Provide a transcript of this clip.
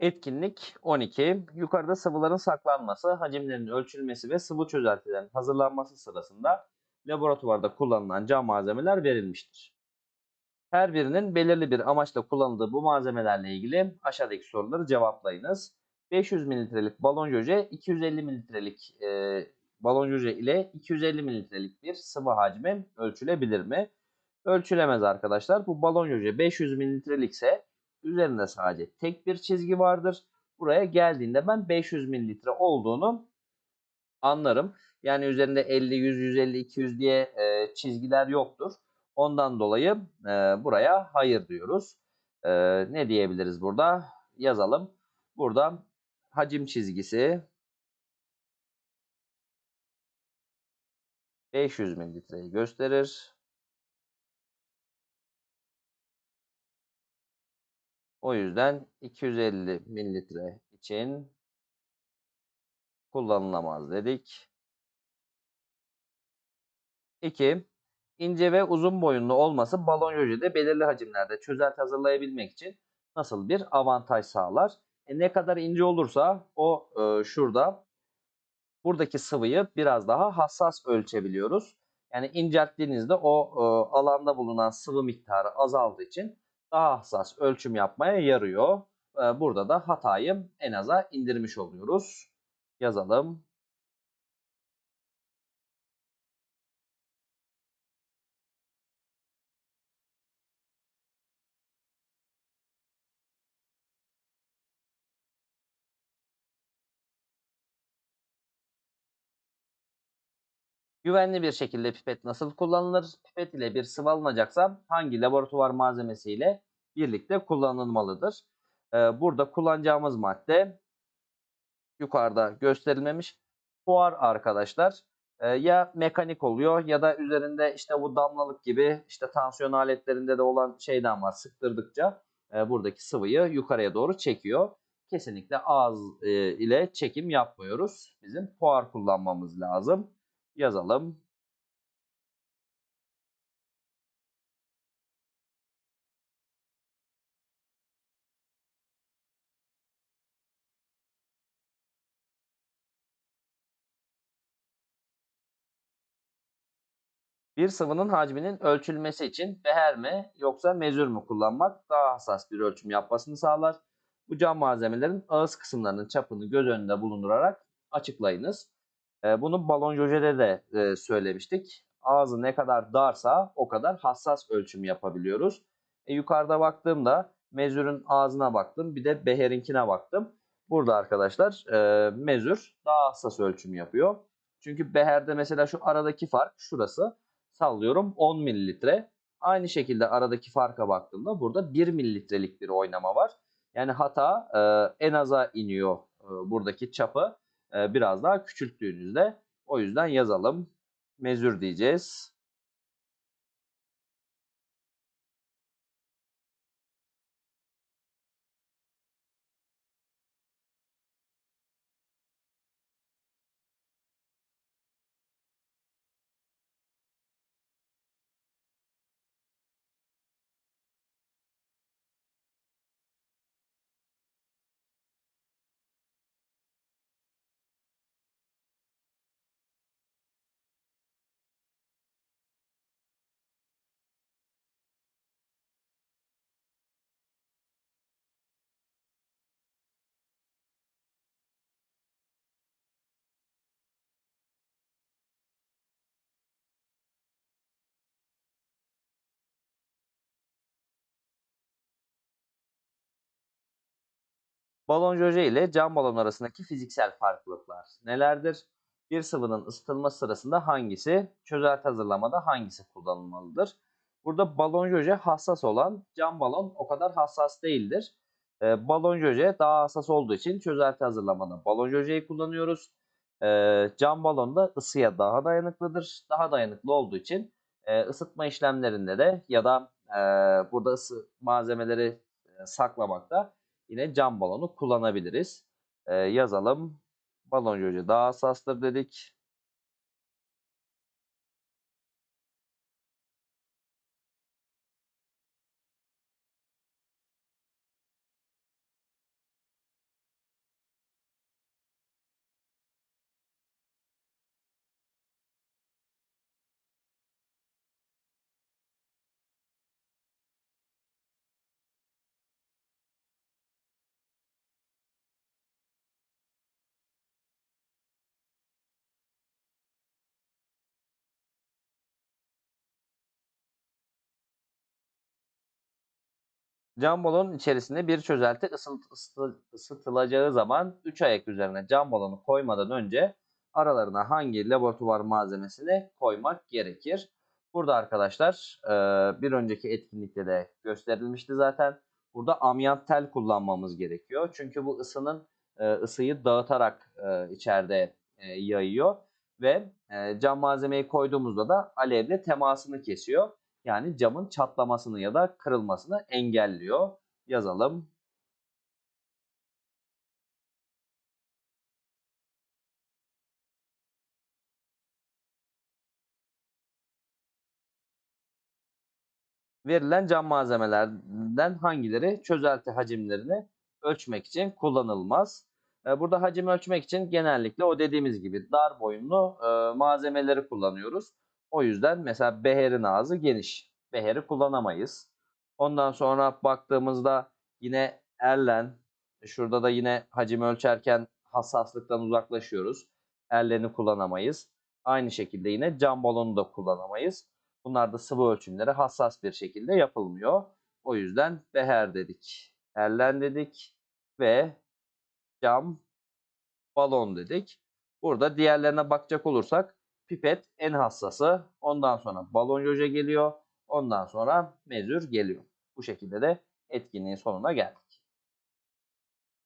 Etkinlik 12. Yukarıda sıvıların saklanması, hacimlerin ölçülmesi ve sıvı çözeltilerin hazırlanması sırasında laboratuvarda kullanılan cam malzemeler verilmiştir. Her birinin belirli bir amaçla kullanıldığı bu malzemelerle ilgili aşağıdaki soruları cevaplayınız. 500 mililitrelik balon jöje 250 mililitrelik e, balon jöje ile 250 mililitrelik bir sıvı hacmi ölçülebilir mi? Ölçülemez arkadaşlar. Bu balon jöje 500 mililitrelikse üzerinde sadece tek bir çizgi vardır. Buraya geldiğinde ben 500 mililitre olduğunu anlarım. Yani üzerinde 50, 100, 150, 200 diye e, çizgiler yoktur. Ondan dolayı e, buraya hayır diyoruz. E, ne diyebiliriz burada? Yazalım. Burada hacim çizgisi 500 mililitreyi gösterir. O yüzden 250 mililitre için kullanılamaz dedik. 2. İnce ve uzun boyunlu olması balon jojede belirli hacimlerde çözelti hazırlayabilmek için nasıl bir avantaj sağlar? E ne kadar ince olursa o e, şurada buradaki sıvıyı biraz daha hassas ölçebiliyoruz. Yani incelttiğinizde o e, alanda bulunan sıvı miktarı azaldığı için daha hassas ölçüm yapmaya yarıyor. E, burada da hatayı en aza indirmiş oluyoruz. Yazalım. Güvenli bir şekilde pipet nasıl kullanılır? Pipet ile bir sıvı alınacaksa hangi laboratuvar malzemesiyle birlikte kullanılmalıdır? Ee, burada kullanacağımız madde yukarıda gösterilmemiş. Fuar arkadaşlar ee, ya mekanik oluyor ya da üzerinde işte bu damlalık gibi işte tansiyon aletlerinde de olan şeyden var sıktırdıkça e, buradaki sıvıyı yukarıya doğru çekiyor. Kesinlikle ağız e, ile çekim yapmıyoruz. Bizim fuar kullanmamız lazım yazalım. Bir sıvının hacminin ölçülmesi için beher mi yoksa mezür mü kullanmak daha hassas bir ölçüm yapmasını sağlar. Bu cam malzemelerin ağız kısımlarının çapını göz önünde bulundurarak açıklayınız. Bunu balon jojede de söylemiştik. Ağzı ne kadar darsa o kadar hassas ölçüm yapabiliyoruz. E, yukarıda baktığımda mezürün ağzına baktım. Bir de beherinkine baktım. Burada arkadaşlar e, mezür daha hassas ölçüm yapıyor. Çünkü beherde mesela şu aradaki fark şurası. Sallıyorum 10 mililitre. Aynı şekilde aradaki farka baktığımda burada 1 mililitrelik bir oynama var. Yani hata e, en aza iniyor e, buradaki çapı biraz daha küçülttüğünüzde. O yüzden yazalım. Mezür diyeceğiz. Balon jöje ile cam balon arasındaki fiziksel farklılıklar nelerdir? Bir sıvının ısıtılma sırasında hangisi, çözelti hazırlamada hangisi kullanılmalıdır? Burada balon jöje hassas olan, cam balon o kadar hassas değildir. Ee, balon jöje daha hassas olduğu için çözelti hazırlamada balon jöjeyi kullanıyoruz. Ee, cam balon da ısıya daha dayanıklıdır. Daha dayanıklı olduğu için e, ısıtma işlemlerinde de ya da e, burada ısı malzemeleri e, saklamakta yine cam balonu kullanabiliriz. Ee, yazalım. Balon jöje daha hassastır dedik. Cam balonun içerisinde bir çözelti ısıt- ısıtı- ısıtılacağı zaman 3 ayak üzerine cam balonu koymadan önce aralarına hangi laboratuvar malzemesini koymak gerekir? Burada arkadaşlar e, bir önceki etkinlikte de gösterilmişti zaten. Burada amyant tel kullanmamız gerekiyor. Çünkü bu ısının e, ısıyı dağıtarak e, içeride yayıyor ve cam malzemeyi koyduğumuzda da alevle temasını kesiyor. Yani camın çatlamasını ya da kırılmasını engelliyor. Yazalım. Verilen cam malzemelerden hangileri çözelti hacimlerini ölçmek için kullanılmaz? E, Burada hacim ölçmek için genellikle o dediğimiz gibi dar boyunlu e, malzemeleri kullanıyoruz. O yüzden mesela beherin ağzı geniş. Beheri kullanamayız. Ondan sonra baktığımızda yine erlen, şurada da yine hacim ölçerken hassaslıktan uzaklaşıyoruz. Erleni kullanamayız. Aynı şekilde yine cam balonu da kullanamayız. Bunlar da sıvı ölçümleri hassas bir şekilde yapılmıyor. O yüzden beher dedik, erlen dedik ve cam balon dedik. Burada diğerlerine bakacak olursak pipet en hassası. Ondan sonra balon joje geliyor. Ondan sonra mezür geliyor. Bu şekilde de etkinliğin sonuna geldik.